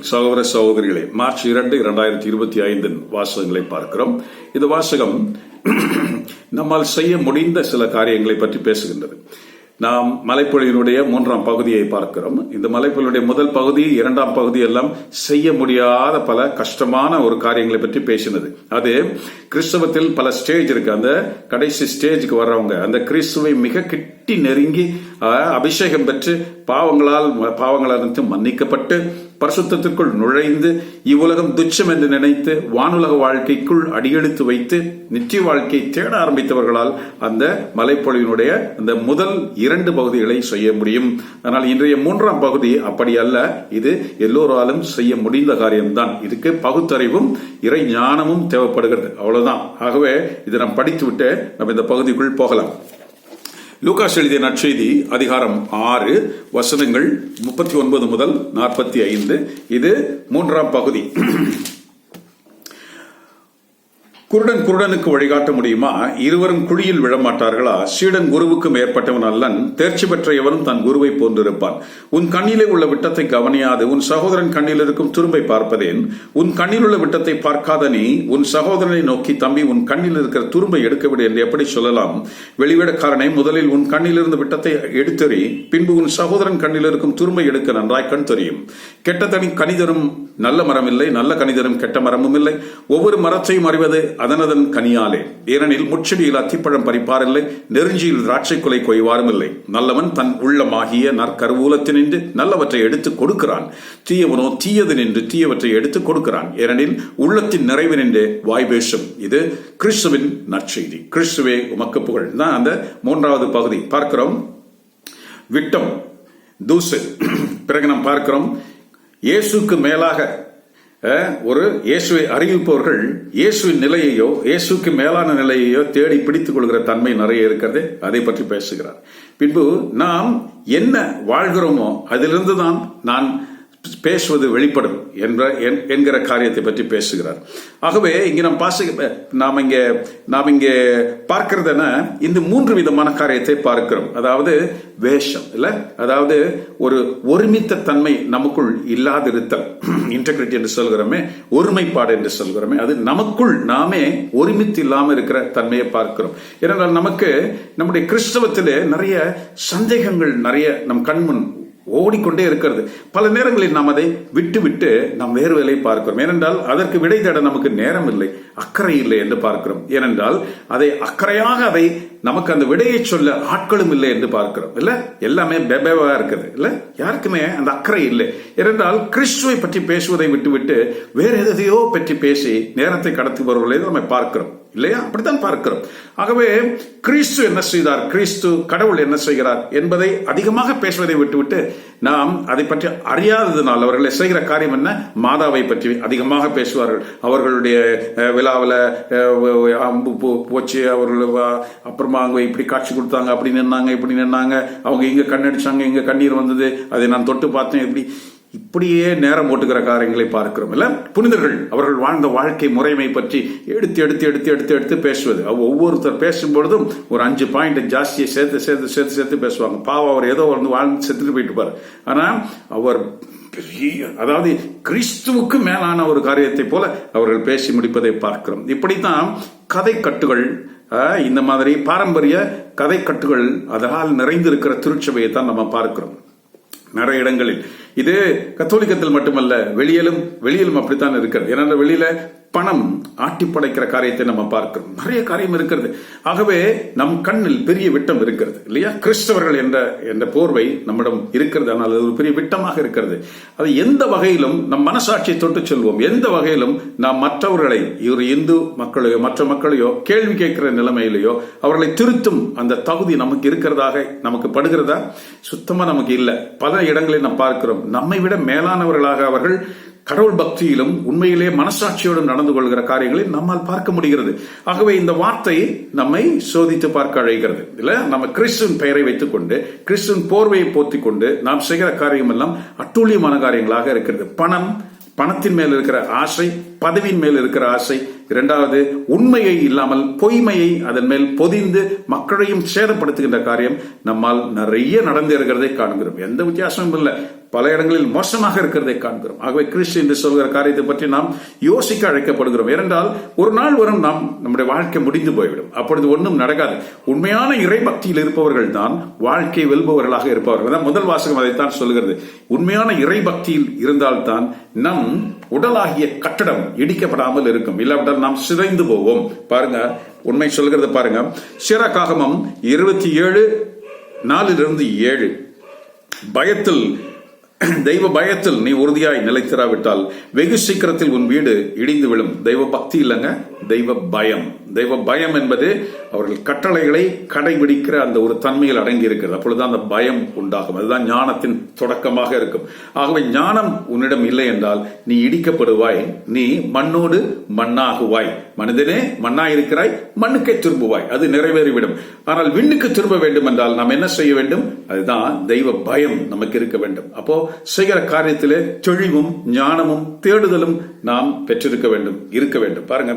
சகோதர சகோதரிகளே மார்ச் இரண்டு இரண்டாயிரத்தி இருபத்தி ஐந்தின் வாசகங்களை பார்க்கிறோம். இந்த வாசகம் நம்மால் செய்ய முடிந்த சில காரியங்களை பற்றி பேசுகின்றது. நாம் மலைப்பொழியினுடைய மூன்றாம் பகுதியை பார்க்கிறோம். இந்த மலைப்பொழியுடைய முதல் பகுதி இரண்டாம் பகுதி எல்லாம் செய்ய முடியாத பல கஷ்டமான ஒரு காரியங்களை பற்றி பேசினது. அது கிறிஸ்தவத்தில் பல ஸ்டேஜ் இருக்கு. அந்த கடைசி ஸ்டேஜுக்கு வர்றவங்க அந்த கிறிஸ்துவை மிக கிட்டி நெருங்கி அபிஷேகம் பெற்று பாவங்களால் பாவங்களால் மன்னிக்கப்பட்டு பரிசுத்தத்திற்குள் நுழைந்து இவ்வுலகம் துச்சம் என்று நினைத்து வானுலக வாழ்க்கைக்குள் அடியெடுத்து வைத்து நித்திய வாழ்க்கை தேட ஆரம்பித்தவர்களால் அந்த மலைப்பொழிவினுடைய அந்த முதல் இரண்டு பகுதிகளை செய்ய முடியும். ஆனால் இன்றைய மூன்றாம் பகுதி அப்படி அல்ல. இது எல்லோராலும் செய்ய முடிந்த காரியம்தான். இதுக்கு பகுத்தறிவும் இறை ஞானமும் தேவைப்படுகிறது. அவ்வளவுதான். ஆகவே இதை நாம் படித்துவிட்டு நம்ம இந்த பகுதிக்குள் போகலாம். லூகாஸ் எழுதிய நற்செய்தி அதிகாரம் ஆறு வசனங்கள் முப்பத்தி ஒன்பது முதல் நாற்பத்தி ஐந்து. இது மூன்றாம் பகுதி. குருடன் குருடனுக்கு வழிகாட்ட முடியுமா? இருவரும் குழியில் விழமாட்டார்களா? சீடன் குருவுக்கு மேற்பட்டவன் அல்லன் தேர்ச்சி பெற்ற எவரும் தன் குருவை போன்றிருப்பான் உன் கண்ணிலே உள்ள விட்டத்தை கவனியாது உன் சகோதரன் கண்ணில் இருக்கும் துரும்பை பார்ப்பதேன். உன் கண்ணில் உள்ள விட்டத்தை பார்க்காத நீ உன் சகோதரனை நோக்கி தம்பி உன் கண்ணில் இருக்கிற துரும்பை எடுக்கவிடு என்று எப்படி சொல்லலாம்? வெளிவிடக்காரனை முதலில் உன் கண்ணிலிருந்து விட்டத்தை எடுத்தறி பின்பு உன் சகோதரன் கண்ணில் இருக்கும் துரும்பை எடுக்க நன்றாய் கண் தெரியும். கெட்ட தனி கணிதரும் நல்ல மரம் இல்லை நல்ல கணிதரும் கெட்ட மரமும் இல்லை ஒவ்வொரு மரத்தையும் அறிவது அதனதன் கனியாலே. ஏனெனில் முச்செடியில் அத்திப்பழம் பறிப்பாரில்லை நெருஞ்சியில் திராட்சை கொலை கொய்வாரும் இல்லை நல்லவன் தன் உள்ளமாகிய நற்கருவூலத்தினின்று நல்லவற்றை எடுத்து கொடுக்கிறான். தீயவனோ தீயது நின்று தீயவற்றை எடுத்து கொடுக்கிறான். ஏனெனில் உள்ளத்தின் நிறைவு நின்று வாய் பேசும் இது கிறிஸ்துவின் நற்செய்தி. கிறிஸ்துவே உமக்கு புகழ். தான் அந்த மூன்றாவது பகுதி. பார்க்கிறோம். விட்டம். தூசு. பிறகு நாம் பார்க்கிறோம். இயேசுக்கு மேலாக ஒரு இயேசுவை அறிவிப்பவர்கள் இயேசுவின் நிலையையோ இயேசுக்கு மேலான நிலையையோ தேடி பிடித்துக் கொள்கிற தன்மை நிறைய இருக்கிறது. அதை பற்றி பேசுகிறார். பின்பு நாம் என்ன வாழ்கிறோமோ அதிலிருந்து தான் நான் பேசுவது வெளிப்படும் என்ற என்- என்கிற காரியத்தை பற்றி பேசுகிறார். ஆகவே இங்கே நாம் பாச நாம் இங்கே நாம் இங்கே பார்க்கிறதுனா இந்த மூன்று விதமான காரியத்தை பார்க்கிறோம். அதாவது வேஷம் இல்ல? அதாவது ஒரு ஒருமித்த தன்மை நமக்குள் இல்லாதிருத்தல். இன்டெகிரிட்டி என்று சொல்கிறோமே ஒருமைப்பாடு என்று சொல்கிறோமே அது நமக்குள் நாமே ஒருமித்து இல்லாமல் இருக்கிற தன்மையை பார்க்கிறோம். ஏனென்றால் நமக்கு நம்முடைய கிறிஸ்தவத்தில் நிறைய சந்தேகங்கள் நிறைய நம் கண்முன் ஓடிக்கொண்டே இருக்கிறது. பல நேரங்களில் நாம் அதை விட்டு விட்டு நாம் வேறு வேலை பார்க்கிறோம். ஏனென்றால் அதற்கு விடை தேட நமக்கு நேரம் இல்லை அக்கறை இல்லை என்று பார்க்கிறோம். ஏனென்றால் அதை அக்கறையாக அதை நமக்கு அந்த விடையை சொல்ல ஆட்களும் இல்லை என்று பார்க்கிறோம். இல்ல? எல்லாமே பெபேவா இருக்குது. இல்ல? யாருக்குமே அந்த அக்கறை இல்லை. ஏனென்றால் கிறிஸ்துவை பற்றி பேசுவதை விட்டுவிட்டு வேறு எதையோ பற்றி பேசி நேரத்தை கடத்துபவர்களை நம்ம பார்க்கிறோம். இல்லையா? அப்படித்தான் பார்க்கிறோம். ஆகவே கிறிஸ்து என்ன செய்தார்? கிறிஸ்து கடவுள் என்ன செய்கிறார் என்பதை அதிகமாக பேசுவதை விட்டுவிட்டு நாம் அதை பற்றி அறியாததினால் அவர்களை செய்கிற காரியம் என்ன? மாதாவை பற்றி அதிகமாக பேசுவார்கள். அவர்களுடைய விழாவில் அம்பு போ- போச்சு அவர்கள் அப்புறமா அவங்க இப்படி காட்சி கொடுத்தாங்க அப்படி நின்னாங்க இப்படி நின்னாங்க. அவங்க இங்கே கண்ணடிச்சாங்க இங்கே கண்ணீர் வந்தது. அதை நான் தொட்டு பார்த்தேன் இப்படி இப்படியே நேரம் ஓட்டுகிற காரியங்களை பார்க்கிறோம். இல்லை? புனிதர்கள் அவர்கள் வாழ்ந்த வாழ்க்கை முறைமை பற்றி எடுத்து எடுத்து எடுத்து எடுத்து எடுத்து பேசுவது. ஒவ்வொருத்தர் பேசும்பொழுதும் ஒரு அஞ்சு பாயிண்ட் ஜாஸ்தியை சேர்த்து சேர்த்து சேர்த்து சேர்த்து பேசுவாங்க. பாவம் அவர் ஏதோ வந்து வாழ்ந்து செத்துட்டு போயிட்டு பாரு ஆனால் அவர் பெரிய அதாவது கிறிஸ்துவுக்கு மேலான ஒரு காரியத்தை போல அவர்கள் பேசி முடிப்பதை பார்க்கிறோம். இப்படித்தான் கதை கட்டுகள் இந்த மாதிரி பாரம்பரிய கதை கட்டுகள் அதனால் நிறைந்திருக்கிற திருச்சபையை தான் நம்ம பார்க்கிறோம். நிறைய இடங்களில். இது கத்தோலிக்கத்தில் மட்டுமல்ல வெளியிலும் வெளியிலும் அப்படித்தான் இருக்கிறது. ஏன்னா வெளியில பணம் ஆட்டி படைக்கிற காரியத்தை நம்ம பார்க்கிறோம். நிறைய காரியம் இருக்கிறது. ஆகவே நம் கண்ணில் பெரிய விட்டம் இருக்கிறது இல்லையா? கிறிஸ்தவர்கள் என்ற என்ற போர்வை நம்மிடம் இருக்கிறது. ஆனால் அது ஒரு பெரிய விட்டமாக இருக்கிறது. அது எந்த வகையிலும் நம் மனசாட்சியை தொட்டு சொல்வோம். எந்த வகையிலும் நாம் மற்றவர்களை ஒரு இந்து மக்களையோ மற்ற மக்களையோ கேள்வி கேட்கிற நிலைமையிலேயோ அவர்களை திருத்தும் அந்த தகுதி நமக்கு இருக்கிறதாக நமக்கு படுகிறதா? சுத்தமா நமக்கு இல்லை. பல இடங்களில் நாம் பார்க்கிறோம். நம்மை விட மேலானவர்களாக அவர்கள் கடவுள் பக்தியிலும் உண்மையிலே மனசாட்சியோடும் நடந்து கொள்கிற காரியங்களை நம்மால் பார்க்க முடிகிறது. ஆகவே இந்த வார்த்தை நம்மை சோதித்து பார்க்க அழைகிறது இல்ல நம்ம கிறிஸ்துவின் பெயரை வைத்துக்கொண்டு கிறிஸ்துவின் போர்வையை போத்தி கொண்டு நாம் செய்கிற காரியம் எல்லாம் அட்டூழியமான காரியங்களாக இருக்கிறது. பணம் பணத்தின் மேல் இருக்கிற ஆசை பதவியின் மேல் இருக்கிற ஆசை. இரண்டாவது உண்மையை இல்லாமல் பொய்மையை அதன் மேல் பொதிந்து மக்களையும் சேதப்படுத்துகின்ற காரியம் நம்மால் நிறைய நடந்து இருக்கிறதை காண்கிறோம். எந்த வித்தியாசமும் இல்லை. பல இடங்களில் மோசமாக இருக்கிறதை காண்கிறோம். ஆகவே கிறிஸ்து என்று சொல்கிற காரியத்தை பற்றி நாம் யோசிக்க அழைக்கப்படுகிறோம். ஏனென்றால் ஒரு நாள் வரும் நாம் நம்முடைய வாழ்க்கை முடிந்து போய்விடும். அப்பொழுது ஒன்றும் நடக்காது. உண்மையான இறைபக்தியில் இருப்பவர்கள் தான் வாழ்க்கை வெல்பவர்களாக இருப்பவர்கள். தான் முதல் வாசகம் அதைத்தான் சொல்கிறது. உண்மையான இறைபக்தியில் இருந்தால்தான் நம் உடலாகிய கட்டடம் இடிக்கப்படாமல் இருக்கும். இல்லாவிட்டால் நாம் சிதைந்து போவோம். பாருங்க உண்மை சொல்கிறது பாருங்க. சிறகாகமம் இருபத்தி ஏழு நாலிலிருந்து ஏழு. பயத்தில் தெய்வ பயத்தில் நீ உறுதியாய் நிலைத்திராவிட்டால் வெகு சீக்கிரத்தில் உன் வீடு இடிந்து விழும். தெய்வ பக்தி இல்லைங்க தெய்வ பயம் தெய்வ பயம் என்பது அவர்கள் கட்டளைகளை கடைபிடிக்கிற அந்த ஒரு தன்மையில் அடங்கி இருக்கிறது அப்பொழுது அந்த பயம் உண்டாகும். அதுதான் ஞானத்தின் தொடக்கமாக இருக்கும். ஆகவே ஞானம் உன்னிடம் இல்லை என்றால் நீ இடிக்கப்படுவாய். நீ மண்ணோடு மண்ணாகுவாய். மனிதனே மண்ணாயிருக்கிறாய் மண்ணுக்கே திரும்புவாய். அது நிறைவேறிவிடும். ஆனால் விண்ணுக்கு திரும்ப வேண்டும் என்றால் நாம் என்ன செய்ய வேண்டும்? அதுதான் தெய்வ பயம் நமக்கு இருக்க வேண்டும். அப்போ செய்கிற காரியத்திலே தெளிவும் ஞானமும் தேடுதலும் நாம் பெற்றிருக்க வேண்டும் இருக்க வேண்டும். பாருங்க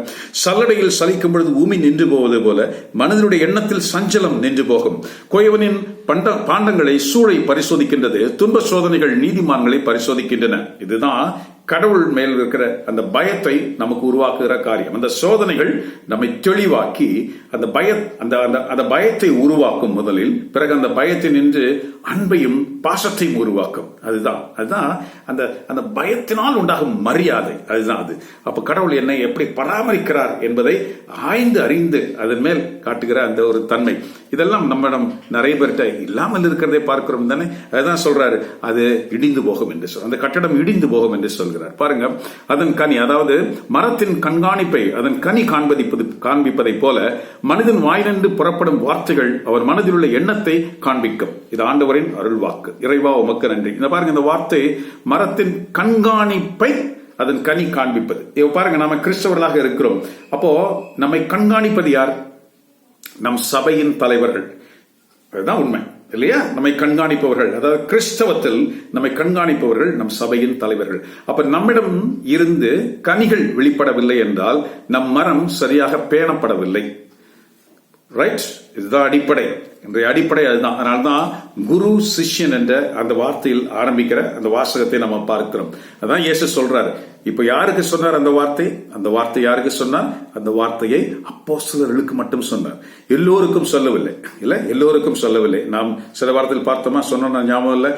சல்லடையில் சலிக்கும் பொழுது ஊமி நின்று போவது போல மனதனுடைய எண்ணத்தில் சஞ்சலம் நின்று போகும். கோயவனின் பண்ட பாண்டங்களை சூழை பரிசோதிக்கின்றது துன்ப சோதனைகள் நீதிமான்களை பரிசோதிக்கின்றன. இதுதான் கடவுள் மேல் இருக்கிற அந்த பயத்தை நமக்கு உருவாக்குகிற காரியம். அந்த சோதனைகள் நம்மை தெளிவாக்கி அந்த பய அந்த அந்த அந்த பயத்தை உருவாக்கும் முதலில் பிறகு அந்த பயத்தை நின்று அன்பையும் பாசத்தையும் உருவாக்கும். அதுதான். அதுதான் அந்த அந்த பயத்தினால் உண்டாகும் மரியாதை. அதுதான் அது. அப்ப கடவுள் என்னை எப்படி பராமரிக்கிறார் என்பதை ஆய்ந்து அறிந்து அதன் மேல் காட்டுகிற அந்த ஒரு தன்மை. இதெல்லாம் நம்மிடம் நிறைய பேர்கிட்ட இல்லாமல் இருக்கிறதை பார்க்கிறோம் தானே? அதுதான் சொல்றாரு. அது இடிந்து போகும் என்று சொல். அந்த கட்டடம் இடிந்து போகும் என்று சொல்கிறார். பாருங்க அதன் கனி அதாவது மரத்தின் கண்காணிப்பை அதன் கனி காண்பதிப்பது காண்பிப்பதை போல மனிதன் வாயிலிருந்து புறப்படும் வார்த்தைகள் அவர் மனதில் உள்ள எண்ணத்தை காண்பிக்கும். இது ஆண்டவரின் அருள் வாக்கு இறைவா உமக்கு நன்றி. இந்த பாருங்க இந்த வார்த்தை மரத்தின் கண்காணிப்பை அதன் கனி காண்பிப்பது. இப்ப பாருங்க நாம கிறிஸ்தவர்களாக இருக்கிறோம். அப்போ நம்மை கண்காணிப்பது யார்? நம் சபையின் தலைவர்கள். அதுதான் உண்மை. இல்லையா? நம்மை கண்காணிப்பவர்கள் அதாவது கிறிஸ்தவத்தில் நம்மை கண்காணிப்பவர்கள் நம் சபையின் தலைவர்கள். அப்ப நம்மிடம் இருந்து கனிகள் வெளிப்படவில்லை என்றால் நம் மரம் சரியாக பேணப்படவில்லை. ரைட் இதுதான் அடிப்படை. இன்றைய அடிப்படை அதுதான். அதனால்தான் குரு சிஷ்யன் என்ற அந்த வார்த்தையில் ஆரம்பிக்கிற அந்த வாசகத்தை நம்ம பார்க்கிறோம். அதான் இயேசு சொல்றாரு. இப்ப யாருக்கு சொன்னார் அந்த வார்த்தை? அந்த வார்த்தை யாருக்கு சொன்னார்? அந்த வார்த்தையை அப்போஸ்தலர்களுக்கு மட்டும் சொன்னார். எல்லோருக்கும் சொல்லவில்லை. இல்ல எல்லோருக்கும் சொல்லவில்லை. நாம் சில வாரத்தில் பார்த்தோமா? சொன்ன ஞாபகம் இல்லை.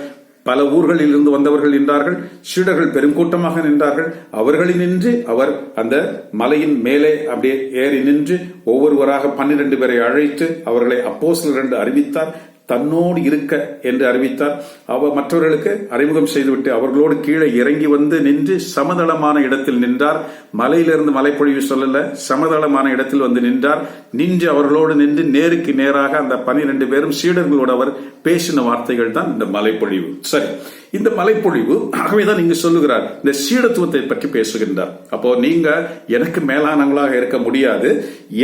பல ஊர்களில் இருந்து வந்தவர்கள் நின்றார்கள். சீடர்கள் பெருங்கூட்டமாக நின்றார்கள். அவர்களில் நின்று அவர் அந்த மலையின் மேலே அப்படியே ஏறி நின்று ஒவ்வொருவராக பன்னிரண்டு பேரை அழைத்து அவர்களை அப்போஸ்தலர் என்று அறிவித்தார். தன்னோடு இருக்க என்று அறிவித்தார். அவர் மற்றவர்களுக்கு அறிமுகம் செய்துவிட்டு அவர்களோடு கீழே இறங்கி வந்து நின்று சமதளமான இடத்தில் நின்றார். மலையிலிருந்து மலைப்பொழிவு சொல்லல சமதளமான இடத்தில் வந்து நின்றார். நின்று அவர்களோடு நின்று நேருக்கு நேராக அந்த பனிரெண்டு பேரும் சீடர்களோடு அவர் பேசின வார்த்தைகள் தான் இந்த மலைப்பொழிவு. சரி இந்த மலைப்பொழிவு ஆகவேதான் நீங்க சொல்லுகிறார். இந்த சீடத்துவத்தை பற்றி பேசுகின்றார். அப்போ நீங்க எனக்கு மேலானவங்களாக இருக்க முடியாது.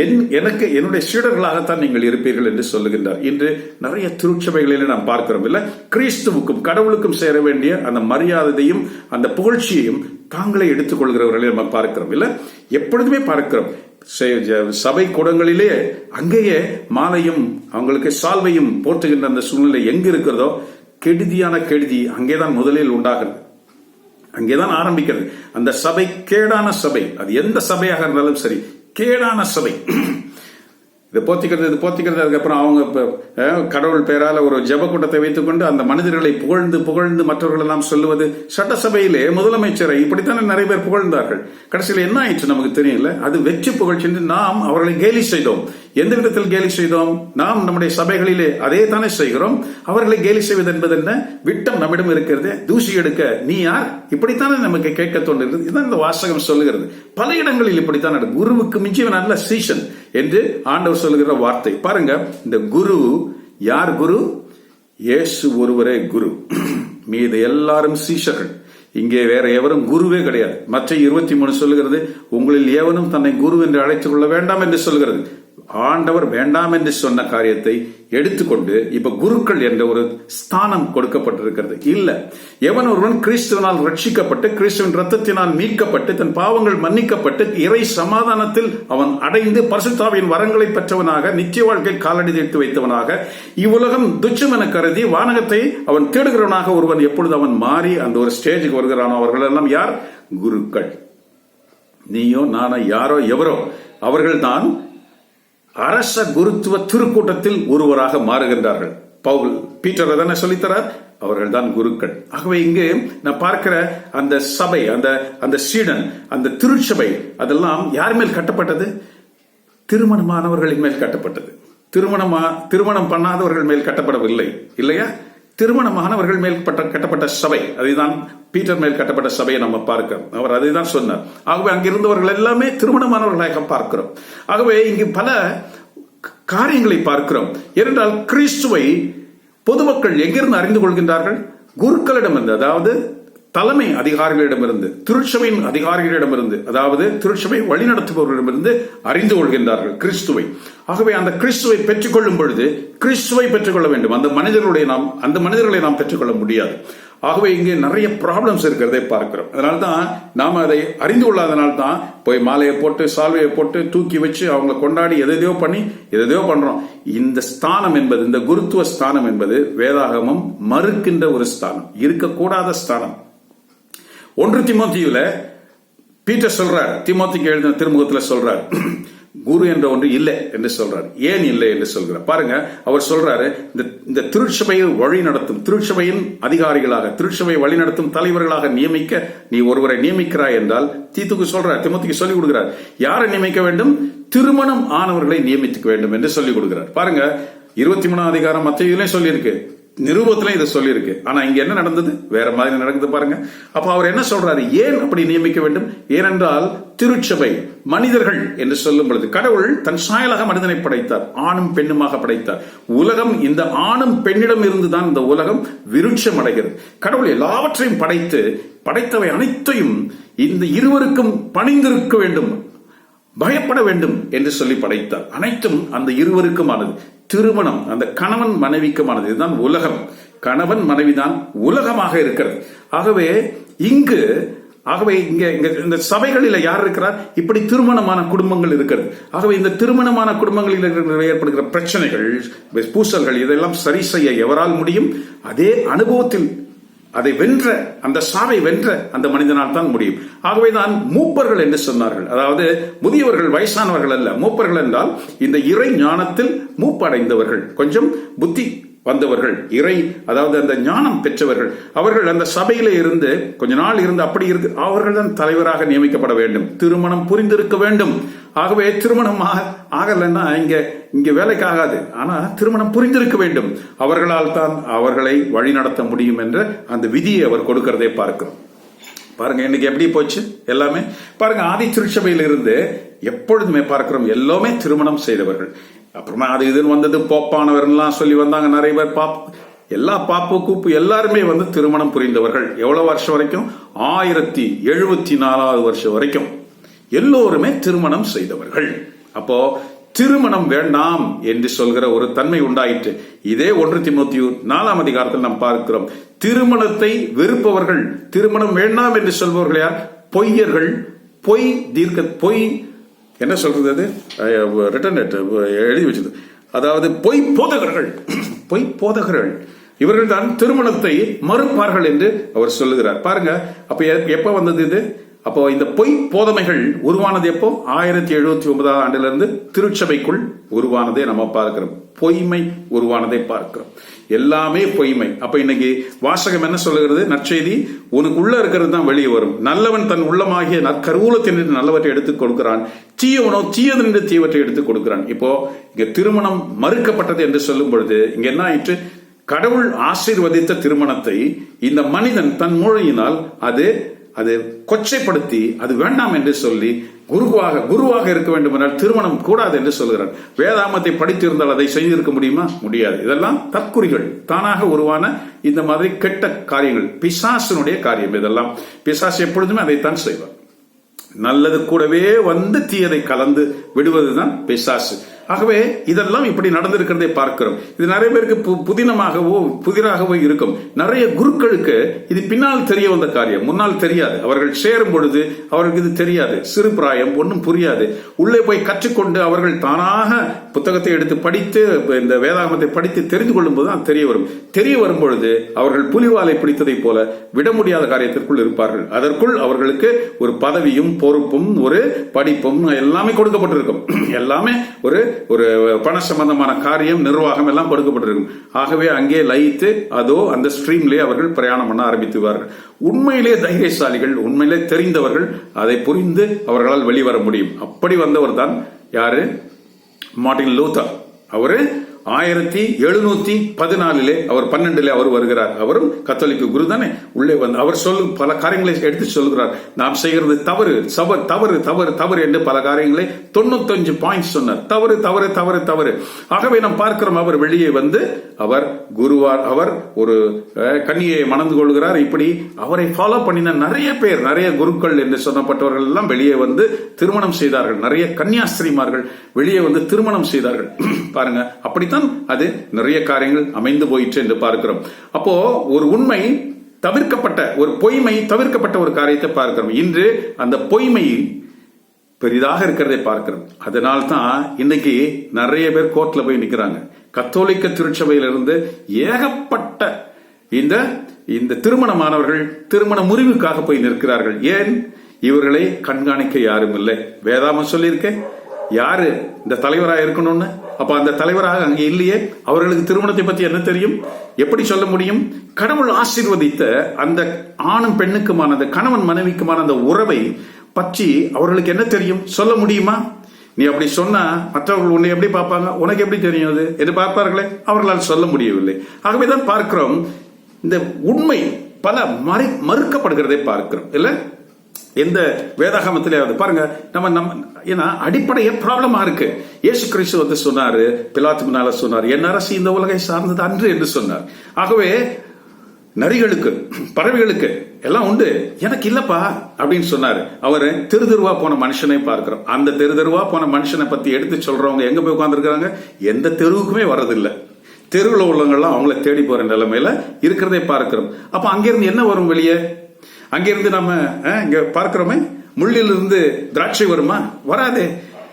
என் எனக்கு என்னுடைய சீடர்களாகத்தான் நீங்கள் இருப்பீர்கள் என்று சொல்லுகின்றார். இன்று நிறைய திருச்சபைகளில் நாம் பார்க்கிறோம் இல்லை கிறிஸ்துவுக்கும் கடவுளுக்கும் சேர வேண்டிய அந்த மரியாதையும் அந்த புகழ்ச்சியையும் தாங்களே எடுத்துக்கொள்கிறவர்களை நம்ம பார்க்கிறோம் இல்லை எப்பொழுதுமே பார்க்கிறோம். சபை கூடங்களிலே அங்கேயே மாலையும் அவங்களுக்கு சால்வையும் போற்றுகின்ற அந்த சூழ்நிலை எங்க இருக்கிறதோ கெடுதியான கெடுதி அங்கேதான் முதலில் உண்டாகிறது. அங்கேதான் ஆரம்பிக்கிறது. அந்த சபை கேடான சபை அது எந்த சபையாக இருந்தாலும் சரி கேடான சபை. இதை போத்திக்கிறது இது போத்திக்கிறது அதுக்கப்புறம் அவங்க கடவுள் பெயரால் ஒரு ஜபக்கூட்டத்தை வைத்துக்கொண்டு அந்த மனிதர்களை புகழ்ந்து புகழ்ந்து மற்றவர்களெல்லாம் சொல்லுவது சட்டசபையிலே முதலமைச்சரை இப்படித்தானே நிறைய பேர் புகழ்ந்தார்கள். கடைசியில் என்ன ஆயிடுச்சு நமக்கு தெரியல. அது வெற்றி புகழ்ச்சி நாம் அவர்களை கேலி செய்தோம். எந்த விதத்தில் கேலி செய்தோம்? நாம் நம்முடைய சபைகளிலே அதே தானே செய்கிறோம். அவர்களை கேலி செய்வது என்பது என்ன? விட்டம் நம்மிடம் இருக்கிறது. தூசி எடுக்க. நீ யார்? இப்படித்தானே நமக்கு கேட்க தோன்றுகிறது. இதுதான் இந்த வாசகம் சொல்லுகிறது. பல இடங்களில் இப்படித்தான் குருவுக்கு மிஞ்சி நல்ல சீசன். என்று ஆண்டவர் சொல்லுகிற வார்த்தை. பாருங்க இந்த குரு யார் குரு? இயேசு ஒருவரே குரு. மீது எல்லாரும் சீஷர்கள். இங்கே வேற எவரும் குருவே கிடையாது. மற்ற இருபத்தி மூணு சொல்லுகிறது உங்களில் எவனும் தன்னை குரு என்று அழைத்துக் கொள்ள வேண்டாம் என்று சொல்கிறது ஆண்டவர் வேண்டாம் என்று சொன்ன காரியத்தை எடுத்துக்கொண்டு இப்ப குருக்கள் என்ற ஒரு ஸ்தானம் கொடுக்கப்பட்டிருக்கிறது. இல்ல. எவன் ஒருவன் கிறிஸ்துவனால் ரட்சிக்கப்பட்டு கிறிஸ்துவின் ரத்தத்தினால் மீட்கப்பட்டு தன் பாவங்கள் மன்னிக்கப்பட்டு இறை சமாதானத்தில் அவன் அடைந்து பரிசுத்தாவின் வரங்களை பெற்றவனாக நித்திய வாழ்க்கையில் காலடி வைத்து வைத்தவனாக இவ்வுலகம் துச்சம் என கருதி வானகத்தை அவன் தேடுகிறவனாக ஒருவன் எப்பொழுது அவன் மாறி அந்த ஒரு ஸ்டேஜுக்கு வருகிறானோ அவர்கள் எல்லாம் யார்? குருக்கள். நீயோ நானோ யாரோ எவரோ அவர்கள்தான் அரச குருத்துவ திருக்கூட்டத்தில் ஒருவராக மாறுகின்றார்கள். பவுல் பீட்டர் தானே சொல்லித்தரார்? அவர்கள் தான் குருக்கள். ஆகவே இங்கு நான் பார்க்கிற அந்த சபை அந்த அந்த சீடன் அந்த திருச்சபை அதெல்லாம் யார் மேல் கட்டப்பட்டது? திருமணமானவர்களின் மேல் கட்டப்பட்டது. திருமணமா திருமணம் பண்ணாதவர்கள் மேல் கட்டப்படவில்லை. இல்லையா? திருமணமானவர்கள் மேல் பட்ட கட்டப்பட்ட சபை அதுதான் பீட்டர் மேல் கட்டப்பட்ட சபையை நம்ம பார்க்கிறோம். அவர் அதை தான் சொன்னார். ஆகவே அங்கிருந்தவர்கள் எல்லாமே திருமணமானவர்களாக பார்க்கிறோம். ஆகவே இங்கு பல காரியங்களை பார்க்கிறோம். ஏனென்றால் கிறிஸ்துவை பொதுமக்கள் எங்கிருந்து அறிந்து கொள்கின்றார்கள்? குருக்களிடம் இருந்து அதாவது தலைமை அதிகாரிகளிடமிருந்து திருச்சபையின் அதிகாரிகளிடமிருந்து அதாவது திருச்சபை வழிநடத்துபவர்களிடமிருந்து அறிந்து கொள்கின்றார்கள் கிறிஸ்துவை. ஆகவே அந்த கிறிஸ்துவை பெற்றுக்கொள்ளும் பொழுது கிறிஸ்துவை பெற்றுக்கொள்ள வேண்டும். அந்த மனிதர்களுடைய நாம் அந்த மனிதர்களை நாம் பெற்றுக்கொள்ள முடியாது. ஆகவே இங்கே நிறைய ப்ராப்ளம்ஸ் இருக்கிறதை பார்க்கிறோம். அதனால தான் நாம் அதை அறிந்து கொள்ளாதனால தான் போய் மாலையை போட்டு சால்வையை போட்டு தூக்கி வச்சு அவங்க கொண்டாடி எதையோ பண்ணி எதையோ பண்ணுறோம் இந்த ஸ்தானம் என்பது இந்த குருத்துவ ஸ்தானம் என்பது வேதாகமம் மறுக்கின்ற ஒரு ஸ்தானம். இருக்கக்கூடாத ஸ்தானம். ஒன்று திமோத்தியுல பீட்டர் சொல்றார் திமோத்திக்கு எழுதின திருமுகத்தில் சொல்றார் குரு என்ற ஒன்று இல்லை என்று சொல்றார். ஏன் இல்லை என்று சொல்கிறார். பாருங்க அவர் சொல்றாரு இந்த இந்த திருச்சபையை வழி நடத்தும் திருச்சபையின் அதிகாரிகளாக திருச்சபையை வழி நடத்தும் தலைவர்களாக நியமிக்க நீ ஒருவரை நியமிக்கிறாய் என்றால் தீத்துக்கு சொல்றார் திமுத்துக்கு சொல்லிக் கொடுக்கிறார். யாரை நியமிக்க வேண்டும்? திருமணம் ஆனவர்களை நியமித்துக்க வேண்டும் என்று சொல்லிக் கொடுக்கிறார். பாருங்க இருபத்தி மூணாம் அதிகாரம் மத்தியிலே சொல்லியிருக்கு. நிருபத்துல இதை சொல்லியிருக்கு. ஆனா இங்க என்ன நடந்தது? வேற மாதிரி நடக்குது பாருங்க. அப்ப அவர் என்ன சொல்றாரு? ஏன் அப்படி நியமிக்க வேண்டும்? ஏனென்றால் திருச்சபை மனிதர்கள் என்று சொல்லும் பொழுது கடவுள் தன் சாயலாக மனிதனை படைத்தார். ஆணும் பெண்ணுமாக படைத்தார். உலகம் இந்த ஆணும் பெண்ணிடம் இருந்துதான் இந்த உலகம் விருட்சம் அடைகிறது. கடவுள் எல்லாவற்றையும் படைத்து படைத்தவை அனைத்தையும் இந்த இருவருக்கும் பணிந்திருக்க வேண்டும். பயப்பட வேண்டும் என்று சொல்லி படைத்தார். அனைத்தும் அந்த இருவருக்குமானது. திருமணம் அந்த கணவன் மனைவிக்குமானது இதுதான் உலகம். கணவன் மனைவிதான் உலகமாக இருக்கிறது. ஆகவே இங்கு ஆகவே இங்க இங்க இந்த சபைகளில் யார் இருக்கிறார்? இப்படி திருமணமான குடும்பங்கள் இருக்கிறது. ஆகவே இந்த திருமணமான குடும்பங்களில் ஏற்படுகிற பிரச்சனைகள் பூசல்கள் இதெல்லாம் சரி செய்ய எவரால் முடியும்? அதே அனுபவத்தில் அதை வென்ற அந்த சாவை வென்ற அந்த மனிதனால் தான் முடியும். ஆகவே தான் மூப்பர்கள் என்று சொன்னார்கள். அதாவது முதியவர்கள் வயசானவர்கள் அல்ல. மூப்பர்கள் என்றால் இந்த இறை ஞானத்தில் மூப்படைந்தவர்கள். கொஞ்சம் புத்தி வந்தவர்கள். இறை அதாவது அந்த ஞானம் பெற்றவர்கள். அவர்கள் அந்த சபையில இருந்து கொஞ்ச நாள் இருந்து அப்படி இருக்கு அவர்கள் தான் தலைவராக நியமிக்கப்பட வேண்டும். திருமணம் புரிந்திருக்க வேண்டும். ஆகவே திருமணம் ஆக- ஆகலைன்னா இங்க இங்க வேலைக்கு ஆகாது ஆனா திருமணம் புரிந்திருக்க வேண்டும். அவர்களால் தான் அவர்களை வழிநடத்த முடியும் என்ற அந்த விதியை அவர் கொடுக்கிறதை பார்க்கிறோம். பாருங்க இன்னைக்கு எப்படி போச்சு? எல்லாமே? பாருங்க ஆதி திருச்சபையிலிருந்து எப்பொழுதுமே பார்க்கிறோம் எல்லாமே திருமணம் செய்தவர்கள். அப்புறமா அது இதுன்னு வந்தது போப்பானவர்லாம் சொல்லி வந்தாங்க நிறைய பேர் பாப் எல்லா பாப்பு கூப்பு எல்லாருமே வந்து திருமணம் புரிந்தவர்கள். எவ்வளவு வருஷம் வரைக்கும்? ஆயிரத்தி எழுபத்தி நாலாவது வருஷம் வரைக்கும். எல்லோருமே திருமணம் செய்தவர்கள். அப்போ திருமணம் வேண்டாம் என்று சொல்கிற ஒரு தன்மை உண்டாயிற்று. இதே ஒன்று திமுத்தி நாலாம் அதிகாரத்தில் நாம் பார்க்கிறோம். திருமணத்தை வெறுப்பவர்கள் திருமணம் வேண்டாம் என்று சொல்பவர்கள் யார்? பொய்யர்கள். பொய் தீர்க்க பொய் என்ன சொல்றது அது? ரிட்டன் எழுதி வச்சது. அதாவது பொய் போதகர்கள். பொய் போதகர்கள். இவர்கள் தான் திருமணத்தை மறுப்பார்கள் என்று அவர் சொல்லுகிறார். பாருங்க அப்ப எப்ப வந்தது இது? அப்போ இந்த பொய் போதமைகள் உருவானது எப்போ? ஆயிரத்தி எழுபத்தி ஒன்பதாம் ஆண்டிலிருந்து திருச்சபைக்குள் உருவானதே நம்ம பார்க்கிறோம். பொய்மை உருவானதை பார்க்கிறோம். எல்லாமே பொய்மை. அப்ப இன்னைக்கு வாசகம் என்ன சொல்லுகிறது? நற்செய்தி உனக்கு உள்ள இருக்கிறது தான் வெளியே வரும். நல்லவன் தன் உள்ளமாகிய நற்கருவூலத்தின் நல்லவற்றை எடுத்துக் கொடுக்கிறான். தீயவனோ தீயதென்று தீவற்றை எடுத்துக் கொடுக்கிறான். இப்போ இங்க திருமணம் மறுக்கப்பட்டது என்று சொல்லும் பொழுது இங்க என்ன ஆயிற்று? கடவுள் ஆசீர்வதித்த திருமணத்தை இந்த மனிதன் தன் மூளையினால் அது அது கொச்சைப்படுத்தி அது வேண்டாம் என்று சொல்லி குருவாக குருவாக இருக்க வேண்டும் என்றால் திருமணம் கூடாது என்று சொல்கிறார். வேதாமத்தை படித்திருந்தால் அதை செய்திருக்க முடியுமா? முடியாது. இதெல்லாம் தற்குறிகள். தானாக உருவான இந்த மாதிரி கெட்ட காரியங்கள். பிசாசினுடைய காரியம் இதெல்லாம். பிசாசு எப்பொழுதுமே அதைத்தான் செய்வார். நல்லது கூடவே வந்து தீயதை கலந்து விடுவதுதான் பிசாசு. ஆகவே இதெல்லாம் இப்படி நடந்திருக்கிறதை பார்க்கிறோம். இது நிறைய பேருக்கு பு- புதினமாகவோ புதிராகவோ இருக்கும். நிறைய குருக்களுக்கு இது பின்னால் தெரிய வந்த காரியம். முன்னால் தெரியாது. அவர்கள் சேரும் பொழுது அவர்களுக்கு இது தெரியாது. சிறு பிராயம் ஒன்றும் புரியாது. உள்ளே போய் கற்றுக்கொண்டு அவர்கள் தானாக புத்தகத்தை எடுத்து படித்து இந்த வேதாகமத்தை படித்து தெரிந்து கொள்ளும் போது தான் தெரிய வரும். தெரிய வரும் பொழுது அவர்கள் புலிவாலை பிடித்ததைப் போல விட முடியாத காரியத்திற்குள் இருப்பார்கள். அதற்குள் அவர்களுக்கு ஒரு பதவியும் பொறுப்பும் ஒரு படிப்பும் எல்லாமே கொடுக்கப்பட்டிருக்கும். எல்லாமே ஒரு ஒரு பண சம்பந்தமான காரியம் நிர்வாகம் எல்லாம் கொடுக்கப்பட்டிருக்கும். ஆகவே அங்கே லயித்து அதோ அந்த ஸ்ட்ரீம்லேயே அவர்கள் பிரயாணம் பண்ண ஆரம்பித்துவார்கள். உண்மையிலே தைரியசாலிகள் உண்மையிலே தெரிந்தவர்கள் அதை புரிந்து அவர்களால் வெளிவர முடியும். அப்படி வந்தவர் தான் யாரு? மார்ட்டின் லூத்தர் அவரு ஆயிரத்தி எழுநூத்தி பதினாலிலே அவர் பன்னெண்டுல அவர் வருகிறார். அவரும் கத்தோலிக்க குரு தானே? உள்ளே வந்து அவர் சொல்லு பல காரியங்களை எடுத்து சொல்கிறார். நாம் செய்கிறது தவறு சபர் தவறு தவறு தவறு என்று பல காரியங்களை தொண்ணூத்தஞ்சு பாயிண்ட் சொன்னார். தவறு தவறு தவறு தவறு. ஆகவே நாம் பார்க்கிறோம் அவர் வெளியே வந்து அவர் குருவார் அவர் ஒரு கன்னியை மணந்து கொள்கிறார். இப்படி அவரை ஃபாலோ பண்ணின நிறைய பேர் நிறைய குருக்கள் என்று சொல்லப்பட்டவர்கள் எல்லாம் வெளியே வந்து திருமணம் செய்தார்கள். நிறைய கன்னியாஸ்திரிமார்கள் வெளியே வந்து திருமணம் செய்தார்கள். பாருங்க அப்படித்தான் அது நிறைய காரியங்கள் அமைந்து போயிற்று என்று பார்க்கிறோம். அப்போ ஒரு உண்மை தவிர்க்கப்பட்ட ஒரு பொய்மை தவிர்க்கப்பட்ட ஒரு காரியத்தை பார்க்கிறோம். இன்று அந்த பொய்மை பெரிதாக இருக்கிறதை பார்க்கிறோம். அதனால தான் இன்னைக்கு நிறைய பேர் கோர்ட்ல போய் நிக்கிறாங்க. கத்தோலிக்க திருச்சபையிலிருந்து ஏகப்பட்ட இந்த இந்த திருமணமானவர்கள் திருமண முறிவுக்காக போய் நிற்கிறார்கள். ஏன்? இவர்களை கண்காணிக்க யாரும் இல்லை. வேதாம சொல்லியிருக்கேன் யாரு? இந்த தலைவராக இருக்கணும்னு? அப்ப அந்த தலைவராக அங்கே இல்லையே. அவர்களுக்கு திருமணத்தை பத்தி என்ன தெரியும்? எப்படி சொல்ல முடியும்? கடவுள் ஆசீர்வதித்த அந்த ஆணும் பெண்ணுக்குமான அந்த கணவன் மனைவிக்குமான அந்த உறவை பற்றி அவர்களுக்கு என்ன தெரியும்? சொல்ல முடியுமா? நீ அப்படி சொன்னா மற்றவர்கள் உன்னை எப்படி பார்ப்பாங்க? உனக்கு எப்படி தெரியும் அது? என்று பார்ப்பார்களே? அவர்களால் சொல்ல முடியவில்லை. ஆகவேதான் பார்க்கிறோம் இந்த உண்மை பல மறை மறுக்கப்படுகிறதை பார்க்கிறோம். இல்லை? எந்த வேதாகமத்திலே அது பாருங்க நம்ம நம்ம ஏன்னா அடிப்படையே ப்ராப்ளமா இருக்கு. இயேசு கிறிஸ்து வந்து சொன்னாரு பிலாத்து முன்னால சொன்னார் என் அரசு இந்த உலகை சார்ந்தது அன்று என்று சொன்னார். ஆகவே நரிகளுக்கு பறவைகளுக்கு எல்லாம் உண்டு. எனக்கு இல்லப்பா அப்படின்னு சொன்னாரு. அவரு தெரு தெருவா போன மனுஷனை பார்க்கிறோம். அந்த தெரு தெருவா போன மனுஷனை பத்தி எடுத்து சொல்றவங்க எங்க போய் உட்காந்துருக்காங்க எந்த தெருவுக்குமே வர்றதில்லை. தெருவில் உள்ளவங்கெல்லாம் அவங்கள தேடி போற நிலைமையில இருக்கிறதே பார்க்கிறோம். அப்ப அங்கிருந்து என்ன வரும் வெளியே? அங்கிருந்து நம்ம இங்க பார்க்கிறோமே முள்ளிலிருந்து திராட்சை வருமா? வராதே.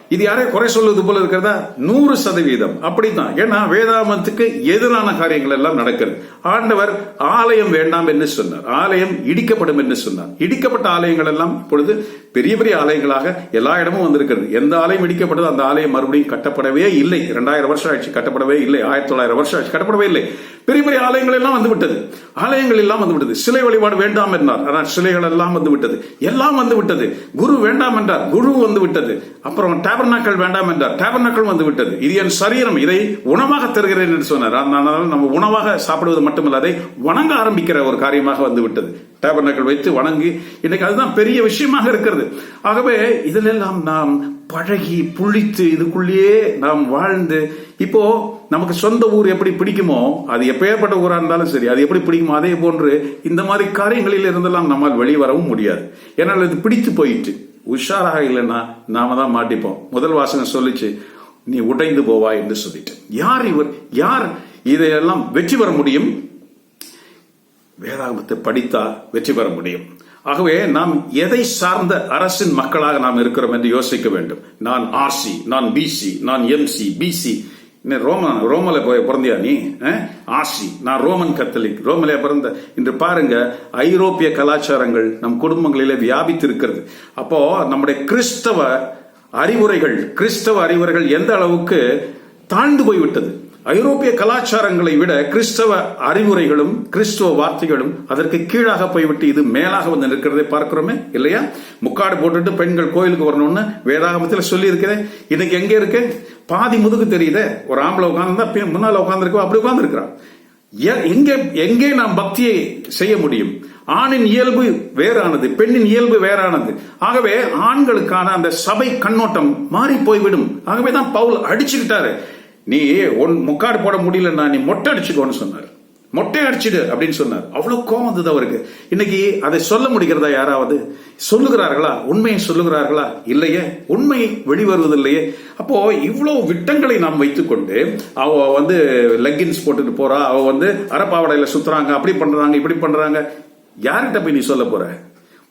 இது யாரே குறை சொல்வது போல இருக்கிறதா? நூறு சதவீதம். அப்படித்தான். ஏன்னா வேதாமத்துக்கு எதிரான காரியங்கள் எல்லாம் நடக்கிறது. ஆண்டவர் ஆலயம் வேண்டாம் என்று சொன்னார். ஆலயம் இடிக்கப்படும் என்று சொன்னார். இடிக்கப்பட்ட ஆலயங்கள் எல்லாம் இப்பொழுது பெரிய பெரிய ஆலயங்களாக எல்லா இடமும் வந்திருக்கிறது. எந்த ஆலயம் இடிக்கப்பட்டதோ அந்த ஆலயம் மறுபடியும் கட்டப்படவே இல்லை. இரண்டாயிரம் வருஷம் ஆயிடுச்சு கட்டப்படவே இல்லை. ஆயிரத்தி தொள்ளாயிரம் வருஷம் ஆட்சி கட்டப்படவே இல்லை. பெரிய பெரிய ஆலயங்கள் எல்லாம் வந்து விட்டது ஆலயங்கள் எல்லாம் வந்து விட்டது சிலை வழிபாடு வேண்டாம் என்றார். ஆனால் சிலைகள் எல்லாம் வந்து விட்டது எல்லாம் வந்து விட்டது குரு வேண்டாம் என்றார். குரு வந்து விட்டது அப்புறம் டேபர்நாக்கள் வேண்டாம் என்றார். டேபர்நாக்கள் வந்து விட்டது இது என் சரீரம். இதை உணவாக தருகிறேன் என்று சொன்னார். அதனால நம்ம உணவாக சாப்பிடுவது மட்டுமல்ல அதை வணங்க ஆரம்பிக்கிற ஒரு காரியமாக வந்து விட்டது டேபர்னாக்கள் வைத்து வணங்கி இன்னைக்கு அதுதான் பெரிய விஷயமாக இருக்கிறது. ஆகவே இதிலெல்லாம் நாம் பழகி புளித்து இதுக்குள்ளேயே நாம் வாழ்ந்து இப்போ நமக்கு சொந்த ஊர் எப்படி பிடிக்குமோ அது எப்பேற்பட்ட ஊரா இருந்தாலும் சரி அது எப்படி பிடிக்குமோ அதே போன்று இந்த மாதிரி காரியங்களில் இருந்தெல்லாம் நம்மால் வெளிவரவும் முடியாது. ஏன்னால் இது பிடித்து போயிட்டு உஷாராக இல்லைன்னா நாம தான் மாட்டிப்போம். முதல் வாசனை சொல்லிச்சு நீ உடைந்து போவா என்று சொல்லிட்டு. யார் இவர்? யார் இதையெல்லாம் வெற்றி பெற முடியும். வேதாகமத்தை படித்தால் வெற்றி பெற முடியும். ஆகவே நாம் எதை சார்ந்த அரசின் மக்களாக நாம் இருக்கிறோம் என்று யோசிக்க வேண்டும். நான் ஆர்சி நான் பிசி நான் எம்சி பிசி ரோமன் ரோமல போய் பிறந்தியா நீ? ஆசி நான் ரோமன் கத்தலிக். ரோமலே பிறந்த இன்று பாருங்க ஐரோப்பிய கலாச்சாரங்கள் நம் குடும்பங்களிலே வியாபித்து இருக்கிறது அப்போ நம்முடைய கிறிஸ்தவ அறிவுரைகள் கிறிஸ்தவ அறிவுரைகள் எந்த அளவுக்கு தாழ்ந்து போய்விட்டது? ஐரோப்பிய கலாச்சாரங்களை விட கிறிஸ்தவ அறிவுரைகளும் கிறிஸ்தவ வார்த்தைகளும் அதற்கு கீழாக போய்விட்டு இது மேலாக வந்து நிற்கிறதை பார்க்கிறோமே இல்லையா? முக்காடு போட்டுட்டு பெண்கள் கோயிலுக்கு வரணும்னு வேதாகமத்தில் சொல்லி இருக்கிறேன் இன்னைக்கு எங்க இருக்கு? பாதி முதுகு தெரியுதே. ஒரு ஆம்பளை உட்கார்ந்தா முன்னால உட்காந்துருக்கோம் அப்படி உட்காந்துருக்கிறான் எங்கே எங்கே நாம் பக்தியை செய்ய முடியும்? ஆணின் இயல்பு வேறானது பெண்ணின் இயல்பு வேறானது. ஆகவே ஆண்களுக்கான அந்த சபை கண்ணோட்டம் மாறி போய்விடும். ஆகவே தான் பவுல் அடிச்சுக்கிட்டாரு. நீ ஒன் முக்காடு போட முடியலன்னா நீ மொட்டை அடிச்சுக்கோன்னு சொன்னார். மொட்டை அடிச்சிடு அப்படின்னு சொன்னார். அவ்வளோ கோபம் வந்தது அவருக்கு. இன்னைக்கு அதை சொல்ல முடிகிறதா யாராவது? சொல்லுகிறார்களா? உண்மையை சொல்லுகிறார்களா? இல்லையே. உண்மை வெளிவருவதில்லையே. அப்போ இவ்வளோ விட்டங்களை நாம் வைத்துக்கொண்டு அவ வந்து லெக்கின்ஸ் போட்டுட்டு போறா அவ வந்து அறப்பாவடையில சுத்துறாங்க அப்படி பண்றாங்க இப்படி பண்றாங்க. யார்கிட்ட போய் நீ சொல்ல போற?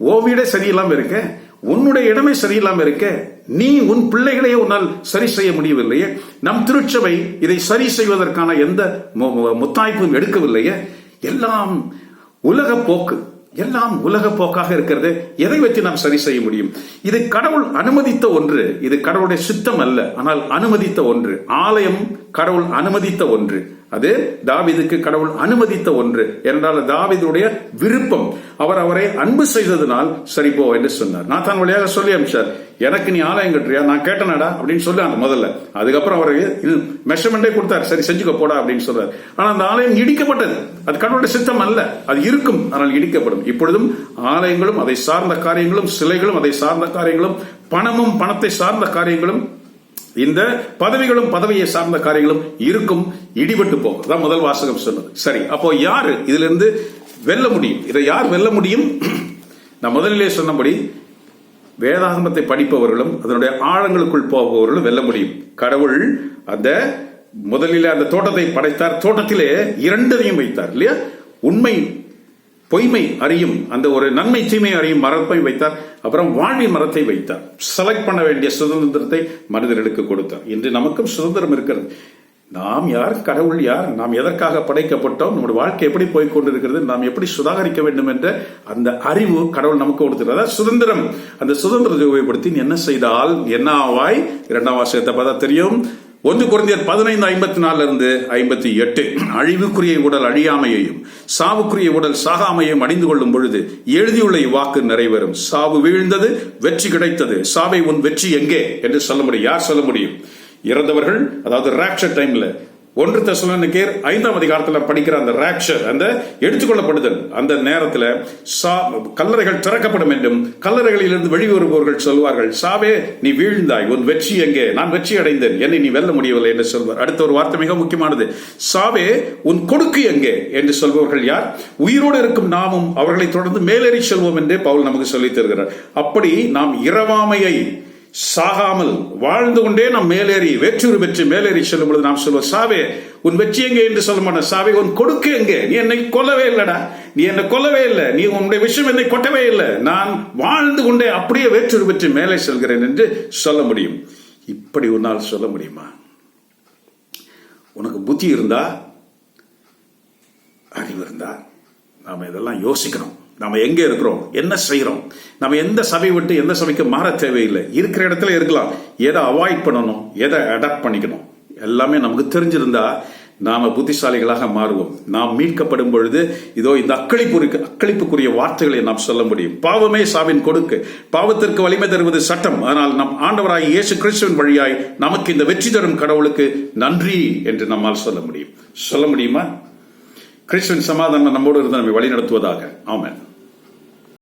ஓவியடே சரியில்லாம இருக்கேன் உன்னுடைய இடமே சரியில்லாம இருக்க நீ உன் பிள்ளைகளையே உன்னால் சரி செய்ய முடியவில்லையே. நம் திருச்சபை இதை சரி செய்வதற்கான எந்த முத்தாய்ப்பும் எடுக்கவில்லையே. எல்லாம் உலக போக்கு. எல்லாம் உலக போக்காக இருக்கிறது. எதை வச்சு நாம் சரி செய்ய முடியும்? இது கடவுள் அனுமதித்த ஒன்று. இது கடவுளுடைய சித்தம் அல்ல. ஆனால் அனுமதித்த ஒன்று. ஆலயம் கடவுள் அனுமதித்த ஒன்று. அது தாவிதுக்கு கடவுள் அனுமதித்த ஒன்று. என்றால் தாவிதுடைய விருப்பம். அவர் அவரை அன்பு செய்ததனால் சரி என்று சொன்னார். நான் தான் வழியாக சொல்லி அமிச்சார். எனக்கு நீ ஆலயம் கட்டுறியா? நான் கேட்டனடா? அப்படின்னு சொல்லி அந்த முதல்ல. அதுக்கப்புறம் அவருக்கு மெஷர்மெண்டே கொடுத்தாரு. சரி செஞ்சுக்க போடா அப்படின்னு சொல்றாரு. ஆனா அந்த ஆலயம் இடிக்கப்பட்டது. அது கடவுளுடைய சித்தம் அல்ல. அது இருக்கும். ஆனால் இடிக்கப்படும். இப்பொழுதும் ஆலயங்களும் அதை சார்ந்த காரியங்களும் சிலைகளும் அதை சார்ந்த காரியங்களும் பணமும் பணத்தை சார்ந்த காரியங்களும் இந்த பதவிகளும் பதவியை சார்ந்த காரியங்களும் இருக்கும். இடிபட்டு போகும். முதல் வாசகம் சொன்னது. சரி அப்போ யாரு இதுல இருந்து வெல்ல முடியும்? இதை யார் வெல்ல முடியும்? நான் முதலிலே சொன்னபடி வேதாகமத்தை படிப்பவர்களும் அதனுடைய ஆழங்களுக்குள் போபவர்களும் வெல்ல முடியும். கடவுள் அந்த முதலில் அந்த தோட்டத்தை படைத்தார். தோட்டத்திலே இரண்டதையும் வைத்தார் இல்லையா? உண்மை பொய்மை அறியும் அந்த ஒரு நன்மை தீமை அறியும் மரத்தை வைத்தார். அப்புறம் வாழ்வி மரத்தை வைத்தார். செலக்ட் பண்ண வேண்டிய சுதந்திரத்தை மனிதர்களுக்கு கொடுத்தார். இன்று நமக்கும் சுதந்திரம் இருக்கிறது. நாம் யார்? கடவுள் யார்? நாம் எதற்காக படைக்கப்பட்டோம்? நம்முடைய வாழ்க்கை எப்படி போய் கொண்டிருக்கிறது? நாம் எப்படி சுதாகரிக்க வேண்டும் என்ற அந்த அறிவு கடவுள் நமக்கு கொடுத்துருக்கிறதா அதாவது சுதந்திரம். அந்த சுதந்திரத்தை உபயோகப்படுத்தி என்ன செய்தால் என்ன ஆவாய் இரண்டாம் வாசகத்தை பார்த்தா தெரியும். ஒன்று குறைந்தர் பதினைந்து ஐம்பத்தி நாலுல இருந்து ஐம்பத்தி எட்டு. அழிவுக்குரிய உடல் அழியாமையையும் சாவுக்குரிய உடல் சாகாமையும் அணிந்து கொள்ளும் பொழுது எழுதியுள்ள இவ்வாக்கு நிறைவேறும். சாவு வீழ்ந்தது வெற்றி கிடைத்தது. சாவை உன் வெற்றி எங்கே? என்று சொல்ல முடியும் யார் சொல்ல முடியும்? இறந்தவர்கள் அதாவது ராக்சர் டைம்ல ஒன்று தெசலோனிக்கேர் ஐந்தாம் அதிகாரத்தில் படிக்கிற அந்த ராக்ஷர் அந்த எடுத்துக்கொள்ளப்படுதல் அந்த நேரத்தில் சா கல்லறைகள் திறக்கப்படும் என்றும் கல்லறைகளிலிருந்து வெளிவருபவர்கள் சொல்வார்கள் சாவே நீ வீழ்ந்தாய் உன் வெற்றி எங்கே? நான் வெற்றி அடைந்தேன் என்னை நீ வெல்ல முடியவில்லை என்று சொல்வார். அடுத்த ஒரு வார்த்தை மிக முக்கியமானது சாவே உன் கொடுக்கு எங்கே? என்று சொல்பவர்கள் யார்? உயிரோடு இருக்கும் நாமும் அவர்களை தொடர்ந்து மேலேறி செல்வோம் என்றே பவுல் நமக்கு சொல்லித் தருகிறார். அப்படி நாம் இரவாமையை சாகாமல் வாழ்ந்து கொண்டே நாம் மேலேறி வெற்றி பெற்று மேலேறி செல்லும் பொழுது நாம் சொல்வோம் சாவே உன் வெற்றி எங்கே? என்று சொல்ல மாட்டோம். சாவே உன் கொடுக்கு எங்கே? நீ என்னை கொல்லவே இல்லடா. நீ என்னை கொல்லவே இல்லை. நீ உன்னுடைய விஷயம் என்னை கொட்டவே இல்லை. நான் வாழ்ந்து கொண்டே அப்படியே வெற்றி பெற்று மேலே செல்கிறேன் என்று சொல்ல முடியும். இப்படி உன்னால் சொல்ல முடியுமா? உனக்கு புத்தி இருந்தா அறிவு இருந்தா நாம இதெல்லாம் யோசிக்கணும். நம்ம எங்க இருக்கிறோம்? என்ன செய்யறோம் நம்ம எந்த சபை விட்டு எந்த சபைக்கு மாற தேவையில்லை. இருக்கிற இடத்துல இருக்கலாம். எதை அவாய்ட் பண்ணணும்? எதை அடாப்ட் பண்ணிக்கணும்? எல்லாமே நமக்கு தெரிஞ்சிருந்தா நாம புத்திசாலிகளாக மாறுவோம். நாம் மீட்கப்படும் பொழுது இதோ இந்த அக்களிப்புக்கு அக்களிப்புக்குரிய வார்த்தைகளை நாம் சொல்ல முடியும். பாவமே சாவின் கொடுக்கு. பாவத்திற்கு வலிமை தருவது சட்டம். ஆனால் நம் ஆண்டவராய் இயேசு கிறிஸ்துவின் வழியாய் நமக்கு இந்த வெற்றி தரும் கடவுளுக்கு நன்றி என்று நம்மால் சொல்ல முடியும். சொல்ல முடியுமா? கிறிஸ்துவின் சமாதானம் நம்மோடு இருந்து நம்மை வழி நடத்துவதாக ஆமென்.